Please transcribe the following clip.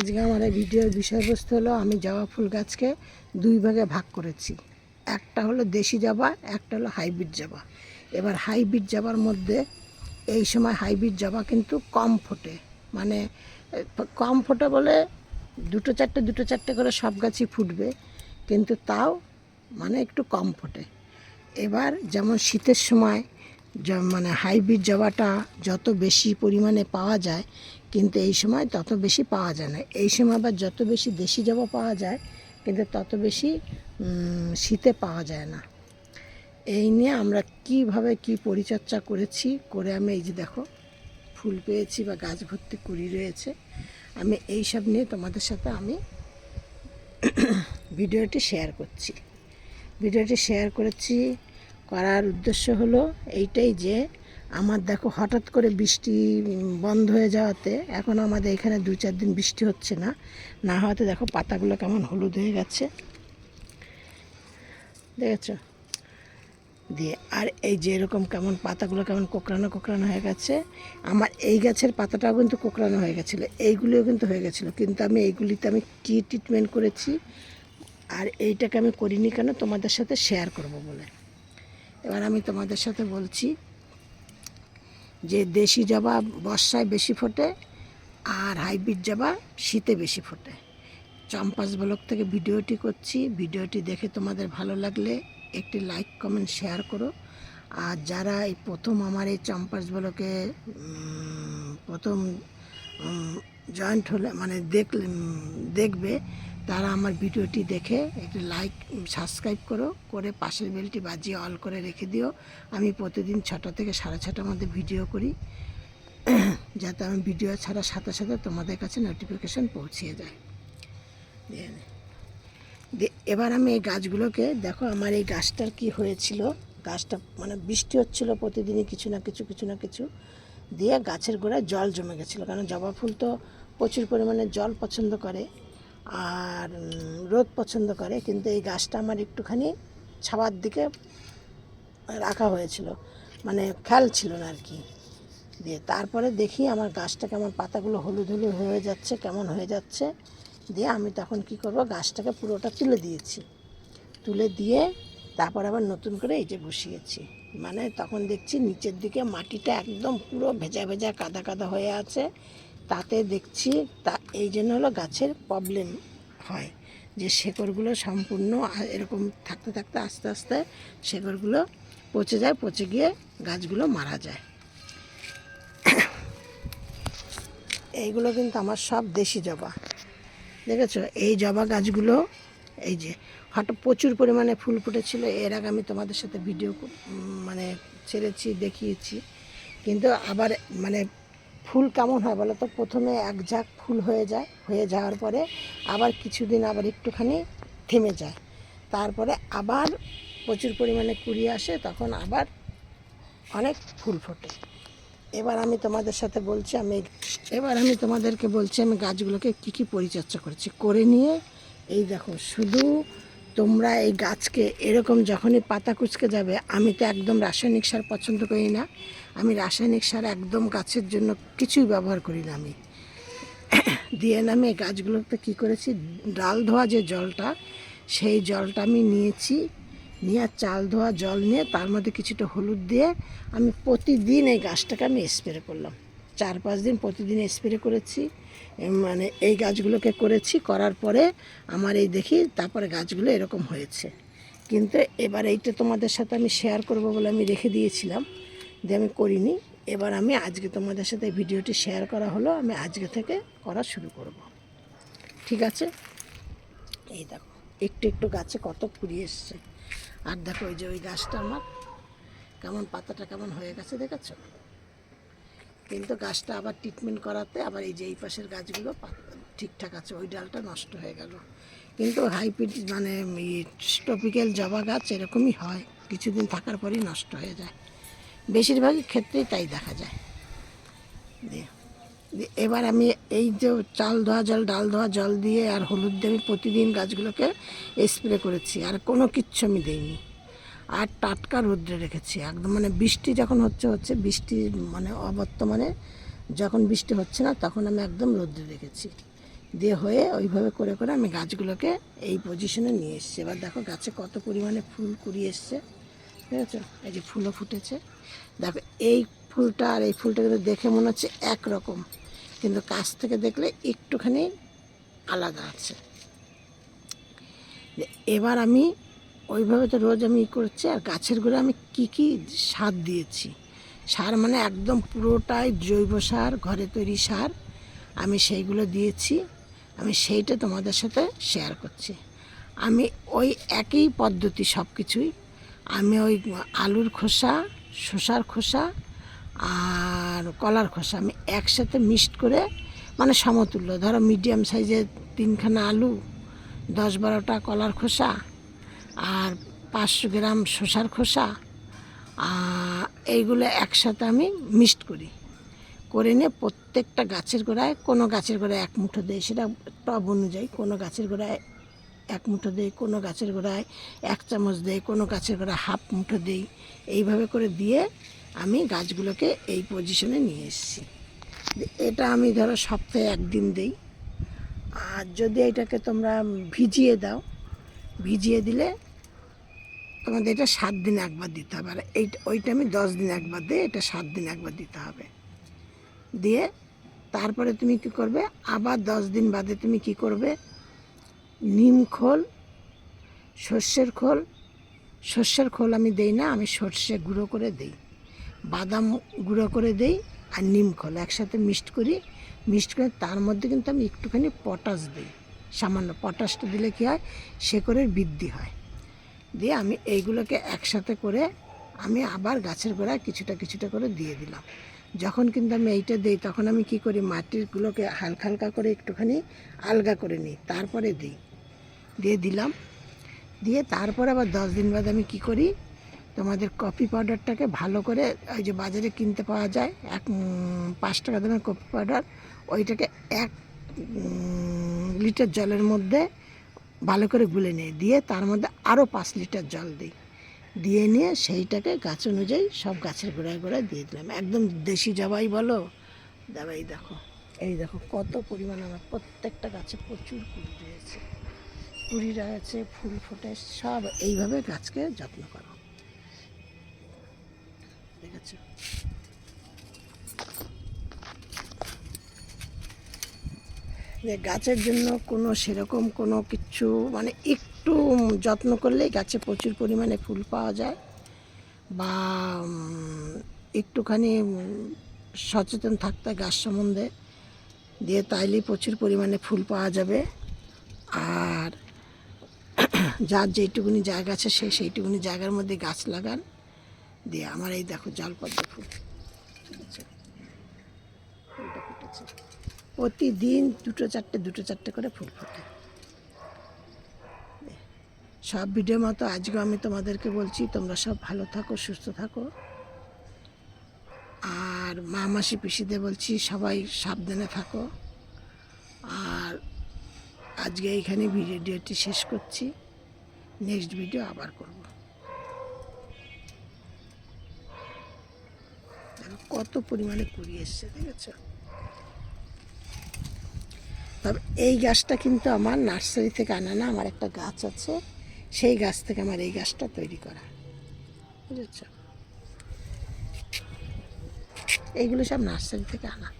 আজকে আমার এই ভিডিওর বিষয়বস্তু হলো, আমি জবা ফুল গাছকে দুই ভাগে ভাগ করেছি। একটা হলো দেশি জবা, একটা হলো হাইব্রিড জবা। এবার হাইব্রিড জবার মধ্যে এই সময় হাইব্রিড জবা কিন্তু কম ফোটে। মানে কম ফোটে বলে দুটো চারটে দুটো চারটে করে সব গাছই ফুটবে, কিন্তু তাও মানে একটু কম ফোটে। এবার যেমন শীতের সময় মানে হাইব্রিড জবাটা যত বেশি পরিমাণে পাওয়া যায় কিন্তু এই সময় তত বেশি পাওয়া যায় না। এই সময় আবার যত বেশি দেশি জবা পাওয়া যায়, কিন্তু তত বেশি শীতে পাওয়া যায় না। এই নিয়ে আমরা কীভাবে কি পরিচর্যা করেছি, করে আমি এই যে দেখো, ফুল পেয়েছি বা গাছ ভর্তি কুড়ি রয়েছে। আমি এই সব নিয়ে তোমাদের সাথে আমি ভিডিওটি শেয়ার করছি। ভিডিওটি শেয়ার করেছি, করার উদ্দেশ্য হলো এইটাই যে আমার দেখো হঠাৎ করে বৃষ্টি বন্ধ হয়ে যাওয়াতে এখন আমাদের এখানে দু চার দিন বৃষ্টি হচ্ছে না। না হওয়াতে দেখো পাতাগুলো কেমন হলুদ হয়ে গেছে। দেখেছ? দিয়ে আর এই যে এরকম কেমন পাতাগুলো কেমন কোকড়ানো কোকড়ানো হয়ে গেছে। আমার এই গাছের পাতাটাও কিন্তু কোকড়ানো হয়ে গেছিল, এইগুলিও কিন্তু হয়ে গেছিল। কিন্তু আমি এইগুলিতে আমি কী ট্রিটমেন্ট করেছি আর এইটাকে আমি করিনি কেন তোমাদের সাথে শেয়ার করব বলে। এবার আমি তোমাদের সাথে বলছি যে দেশি জবা বর্ষায় বেশি ফোটে আর হাইব্রিড জবা শীতে বেশি ফোটে। চম্পাস ব্লক থেকে ভিডিওটি করছি। ভিডিওটি দেখে তোমাদের ভালো লাগলে একটি লাইক কমেন্ট শেয়ার করো। আর যারা এই প্রথম আমার এই চম্পাস ব্লকে প্রথম জয়েন্ট হলে মানে দেখলে দেখবে, তারা আমার ভিডিওটি দেখে একটু লাইক সাবস্ক্রাইব করো, করে পাশের বেলটি বাজিয়ে অল করে রেখে দিও। আমি প্রতিদিন ছটা থেকে সাড়ে ছটার মধ্যে ভিডিও করি, যাতে আমি ভিডিও ছাড়ার সাথে সাথে তোমাদের কাছে নোটিফিকেশান পৌঁছিয়ে যায়। এবার আমি এই গাছগুলোকে, দেখো আমার এই গাছটার কি হয়েছিল। গাছটা মানে বৃষ্টি হচ্ছিল প্রতিদিনই কিছু না কিছু কিছু না কিছু, দিয়ে গাছের গোড়ায় জল জমে গেছিল। কারণ জবা ফুল তো প্রচুর পরিমাণে জল পছন্দ করে আর রোদ পছন্দ করে, কিন্তু এই গাছটা আমার একটুখানি ছাওয়ার দিকে রাখা হয়েছিল। মানে খেয়াল ছিল না আর কি দিয়ে তারপরে দেখি আমার গাছটা কেমন, পাতাগুলো হলুদ হলুদ হয়ে যাচ্ছে, কেমন হয়ে যাচ্ছে। দিয়ে আমি তখন কি করব, গাছটাকে পুরোটা তুলে দিয়েছি। তুলে দিয়ে তারপর আবার নতুন করে এই যে বসিয়েছি। মানে তখন দেখছি নিচের দিকে মাটিটা একদম পুরো ভেজা ভেজা কাদা কাদা হয়ে আছে। তাতে দেখছি তা, এই জন্য হলো গাছের প্রবলেম হয়। যে শেকড়গুলো সম্পূর্ণ এরকম থাকতে থাকতে আস্তে আস্তে শেকড়গুলো পচে যায়, পচে গিয়ে গাছগুলো মারা যায়। এইগুলো কিন্তু আমার সব দেশি জবা। দেখেছ? এই জবা গাছগুলো, এই যে, হঠাৎ প্রচুর পরিমাণে ফুল ফুটেছিল, এর আগে আমি তোমাদের সাথে ভিডিও মানে ছেড়েছি, দেখিয়েছি। কিন্তু আবার মানে ফুল কেমন হয় বলো তো? প্রথমে এক ঝাঁক ফুল হয়ে যায়, হয়ে যাওয়ার পরে আবার কিছুদিন আবার একটুখানি থেমে যায়। তারপরে আবার প্রচুর পরিমাণে কুড়ি আসে, তখন আবার অনেক ফুল ফোটে। এবার আমি তোমাদের সাথে বলছি, আমি এবার আমি তোমাদেরকে বলছি, আমি গাছগুলোকে কী কী পরিচর্যা করেছি। করে নিয়ে এই দেখো, শুধু তোমরা এই গাছকে এরকম যখনই পাতা কুচকে যাবে, আমি তো একদম রাসায়নিক সার পছন্দ করি না। আমি রাসায়নিক সার একদম গাছের জন্য কিছুই ব্যবহার করি না আমি। দিয়ে আমি এই গাছগুলোতে কী করেছি, ডাল ধোয়া যে জলটা, সেই জলটা আমি নিয়েছি। নিয়ে চাল ধোয়া জল নিয়ে তার মধ্যে কিছুটা হলুদ দিয়ে আমি প্রতিদিন এই গাছটাকে আমি স্প্রে করলাম। চার পাঁচ দিন প্রতিদিন স্প্রে করেছি। মানে এই গাছগুলোকে করেছি, করার পরে আমার এই দেখি তারপরে গাছগুলো এরকম হয়েছে। কিন্তু এবার এইটা তোমাদের সাথে আমি শেয়ার করব বলে আমি রেখে দিয়েছিলাম, যে আমি করিনি। এবার আমি আজকে তোমাদের সাথে ভিডিওটি শেয়ার করা হলো, আমি আজকে থেকে করা শুরু করব। ঠিক আছে? এই দেখো, একটু একটু গাছে কত কুড়ি এসছে। আর দেখো ওই যে ওই গাছটা আমার, কেমন পাতাটা কেমন হয়ে গেছে, দেখেছ? কিন্তু গাছটা আবার ট্রিটমেন্ট করাতে আবার এই যে এই পাশের গাছগুলো ঠিকঠাক আছে, ওই ডালটা নষ্ট হয়ে গেল। কিন্তু হাইব্রিড মানে টপিক্যাল জবা গাছ এরকমই হয়, কিছুদিন থাকার পরেই নষ্ট হয়ে যায়। বেশিরভাগ ক্ষেত্রেই তাই দেখা যায়। এবার আমি এই যে চাল ধোয়া জল, ডাল ধোয়া জল দিয়ে আর হলুদ দিয়ে আমি প্রতিদিন গাছগুলোকে স্প্রে করেছি, আর কোনো কিচ্ছু আমি দিইনি। আর টাটকা রোদ্রে রেখেছি। একদম মানে বৃষ্টি যখন হচ্ছে হচ্ছে বৃষ্টি মানে অবর্তমানে যখন বৃষ্টি হচ্ছে না, তখন আমি একদম রোদ্রে রেখেছি। দিয়ে হয়ে ওইভাবে করে করে আমি গাছগুলোকে এই পজিশনে নিয়ে এসেছি। এবার দেখো গাছে কত পরিমাণে ফুল কুড়িয়ে এসছে। ঠিক আছে? এই যে ফুলও ফুটেছে। দেখো, এই ফুলটা আর এই ফুলটা কিন্তু দেখে মনে হচ্ছে একরকম। কিন্তু কাছ থেকে দেখলে একটুখানি আলাদা আছে। এবার আমি ওইভাবে তো রোজ আমি ই করছি, আর গাছের গোড়ে আমি কি কি সার দিয়েছি। সার মানে একদম পুরোটাই জৈব সার, ঘরে তৈরি সার আমি সেইগুলো দিয়েছি, আমি সেইটা তোমাদের সাথে শেয়ার করছি। আমি ওই একই পদ্ধতি সব কিছুই আমি ওই আলুর খোসা, শসার খোসা আর কলার খোসা আমি একসাথে মিক্সড করে মানে সমতুল্য। ধরো মিডিয়াম সাইজের তিনখানা আলু, দশ বারোটা কলার খোসা আর পাঁচশো গ্রাম শসার খোসা এইগুলো একসাথে আমি মিক্সড করি। করে নিয়ে প্রত্যেকটা গাছের গোড়ায়, কোনো গাছের গোড়ায় এক মুঠো দেয় সেটা টব অনুযায়ী কোনো গাছের গোড়ায় এক মুঠো দেয় কোনো গাছের গোড়ায় এক চামচ দেয় কোনো গাছের গোড়ায় হাফ মুঠো দেই। এইভাবে করে দিয়ে আমি গাছগুলোকে এই পজিশনে নিয়ে এসেছি। এটা আমি ধরো সপ্তাহে একদিন দেই। আর যদি এটাকে তোমরা ভিজিয়ে দাও, ভিজিয়ে দিলে তোমাদের এটা সাত দিন একবার দিতে হবে। আর এই ওইটা আমি দশ দিন একবার দিই এটা সাত দিন একবার দিতে হবে। দিয়ে তারপরে তুমি কি করবে? আবার দশ দিন বাদে তুমি কি করবে? নিম খোল, সর্ষের খোল সর্ষের খোল আমি দেই না, আমি সর্ষে গুঁড়ো করে দেই। বাদাম গুঁড়ো করে দেই আর নিম খোল একসাথে মিক্সড করি। মিক্সড করে তার মধ্যে কিন্তু আমি একটুখানি পটাশ দিই। সামান্য পটাশটা দিলে কী হয়? শেকড়ের বৃদ্ধি হয়। দিয়ে আমি এইগুলোকে একসাথে করে আমি আবার গাছের গোড়ায় কিছুটা কিছুটা করে দিয়ে দিলাম। যখন কিন্তু আমি এইটা দিই, তখন আমি কি করি মাটিরগুলোকে হালকা হালকা করে একটুখানি আলগা করে নিই, তারপরে দিই। দিয়ে দিলাম। দিয়ে তারপর আবার দশ দিন বাদে আমি কি করি, তোমাদের কফি পাউডারটাকে ভালো করে ওই যে বাজারে কিনতে পাওয়া যায়, এক পাঁচ টাকা দামের কফি পাউডার, ওইটাকে এক লিটার জলের মধ্যে ভালো করে গুলে নিয়ে, দিয়ে তার মধ্যে আরও পাঁচ লিটার জল দিই। দিয়ে নিয়ে সেইটাকে গাছ অনুযায়ী সব গাছের গোড়ায় গোড়ায় দিয়ে দিলাম। একদম দেশি জবাই বলো? দাবাই দেখো। এই দেখো কত পরিমাণ আমার প্রত্যেকটা গাছে প্রচুর কুড়ি রয়েছে। কুড়ি রয়েছে, ফুল ফোটে, সব এইভাবে গাছকে যত্ন করো। দেখেছ যে গাছের জন্য কোনো সেরকম কোনো কিছু মানে একটু যত্ন করলেই গাছে প্রচুর পরিমাণে ফুল পাওয়া যায় বা একটুখানি সচেতন থাকতে গাছ সম্বন্ধে, দিয়ে তাইলেই প্রচুর পরিমাণে ফুল পাওয়া যাবে। আর যার যেইটুকুনি জায়গা আছে, সে সেইটুকুনি জায়গার মধ্যে গাছ লাগান। দিয়ে আমার এই দেখো জলপদ্ম ফুল। ঠিক আছে? ফুলটা ফুটেছে। প্রতিদিন দুটো চারটে দুটো চারটে করে ফুল ফোটে। সব ভিডিও মতো আজকে আমি তোমাদেরকে বলছি, তোমরা সব ভালো থাকো, সুস্থ থাকো। আর মা মাসি পিসিদের বলছি, সবাই সাবধানে থাকো। আর আজকে এইখানে ভিডিওটি শেষ করছি। নেক্সট ভিডিও আবার করব। কত পরিমাণে কুড়ি এসছে, দেখেছ? তবে এই গাছটা কিন্তু আমার নার্সারি থেকে আনা না, আমার একটা গাছ আছে। সেই গাছ থেকে আমার এই গাছটা তৈরি করা। বুঝেছ? এইগুলো সব নার্সারি থেকে আনা।